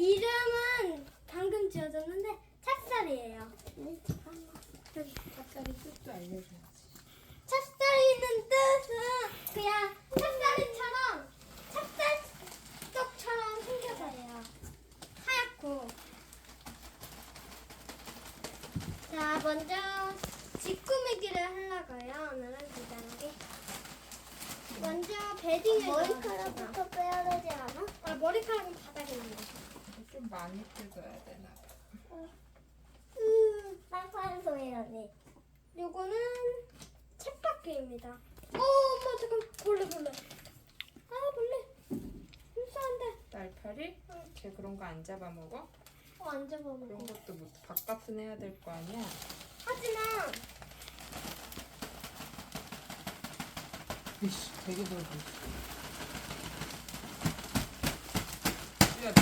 이름은 방금 지어졌는데 찹쌀이에요. 여기 찹쌀이 뜻도 알려줘야지. 찹쌀이 있는 뜻은 그냥 찹쌀이처럼 찹쌀떡처럼 생겨서요. 하얗고. 자, 먼저 짓꾸미기를 하려고요. 오늘은 간단하게. 먼저 베딩을 아, 머리카락부터 빼야 되지 않아? 아, 머리카락은 바닥에 남겨줘. 좀 많이 뜯어야 되나 봐. 음, 빵빵 소리 나네. 요거는 쳇바퀴입니다. 어, 엄마 잠깐 벌레 벌레. 아 벌레. 불쌍한데. 딸파리? 걔 그런 거 안 잡아먹어? 어, 안 잡아먹어. 그런 것도 뭐 바깥은 해야 될 거 아니야? 하지만 이씨, 되게 넓어. 야,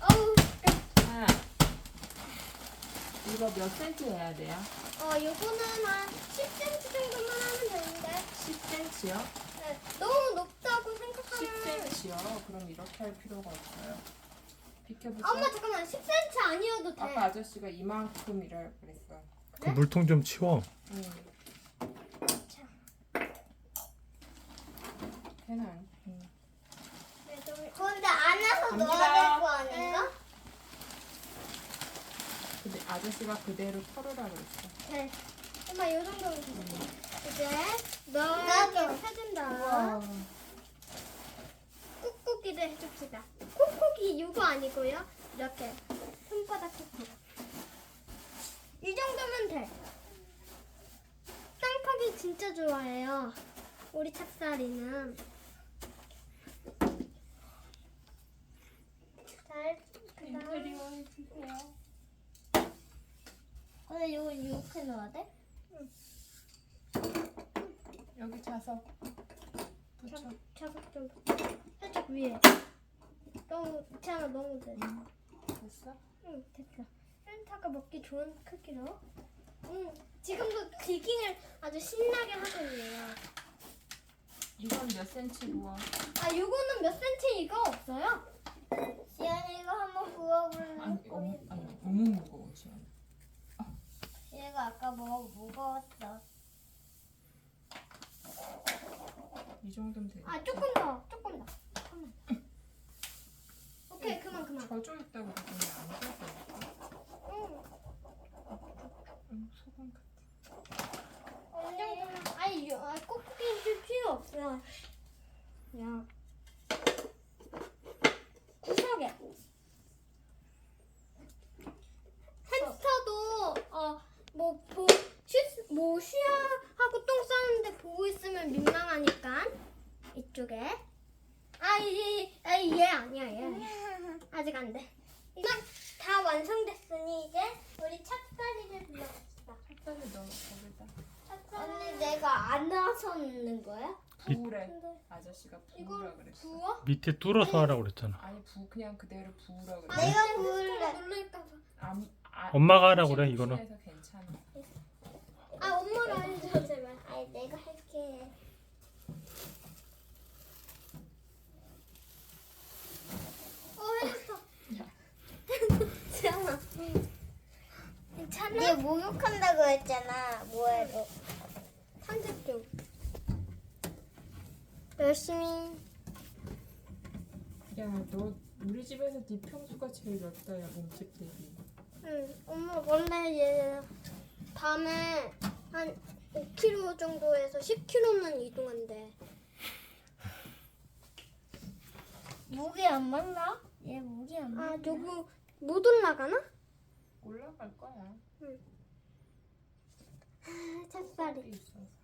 어우, 아, 이거 몇 센치 해야 돼요? 어 요거는 한 10cm 정도만 하면 되는데 10cm요? 네, 너무 높다고 생각하면 10cm요? 그럼 이렇게 할 필요가 없어요. 비켜보세요. 엄마 잠깐만 10cm 아니어도 돼. 아까 아저씨가 이만큼이라 그랬어. 그 물통 좀 치워. 응. 걔는 응. 네, 좀- 근데 안에서 갑니다. 넣어야 될 거 아닌가? 근데 아저씨가 그대로 털으라 그랬어. 네. 엄마 요 정도면 돼. 이제. 넓게 펴준다. 꾹꾹이를 해줍시다. 콕콕이 요거 아니고요. 이렇게 손바닥 콕콕. 이 정도면 돼. 땅파기 진짜 좋아해요. 우리 찹쌀이는. 잘 그다음 인테리어 해주세요. 근데 이거 이렇게 넣어야 돼? 여기 자석 붙여. 자석 좀 살짝 위에. 너무 괜찮아 너무 돼. 됐어? 응 됐어. 센터가 먹기 좋은 크기로. 응 지금도 디깅을 아주 신나게 하고 있네요. 이건 몇 센치 부어? 아 요거는 몇 센치 이거 없어요? 지연이 이거 한번 부어볼래? 아니, 너무, 아니 너무 무거워 지금. 얘가 아까 뭐 무거웠어. 이 정도면 돼. 아 조금 더 조금 더. 조금만 더. 오케이 그만 그만. 젖어 있다고 그러더니 안 젖어. 응. 응, 소금 같아. 이 정도면 아니 요- 아, 꼭꼭 줄 필요 없어요. 그냥 구석에 햄스터도 어뭐보 뭐 쉬하고 똥 싸는데 보고 있으면 민망하니까 이쪽에 아이얘 아니야 얘 아직 안 돼. 이건 다 완성됐으니 이제 우리 찹쌀이를 불러봅시다. 찹쌀을 넣어 거기다. 언니 내가 안 나서는 거야? 부으래. 근데 아저씨가 부으라 이걸 그랬어. 부어? 밑에 뚫어서 하라고 그랬잖아. 아니 부 그냥 그대로 부으라 그랬어. 내가 부을래. 놀랄까봐. 안, 아, 엄마가 하라고 그래, 이거는. 해서 괜찮아. 아 엄마가 해줘 제발. 아니 내가 할게. 어 해줬어. 지연아. 괜찮아? 네 목욕한다고 했잖아. 뭐해도. 산책 좀. 열심히. 야, 너 우리 집에서 네 평수가 제일 넓다, 야, 몸집 대비. 응. 엄마 원래 얘 밤에 한 5km 정도에서 10km는 이동한대. 목이 안 맞나? 얘 목이 안 맞나? 아 저거 못 올라가나? 올라갈 거야. 아, 찹쌀이. 있어서.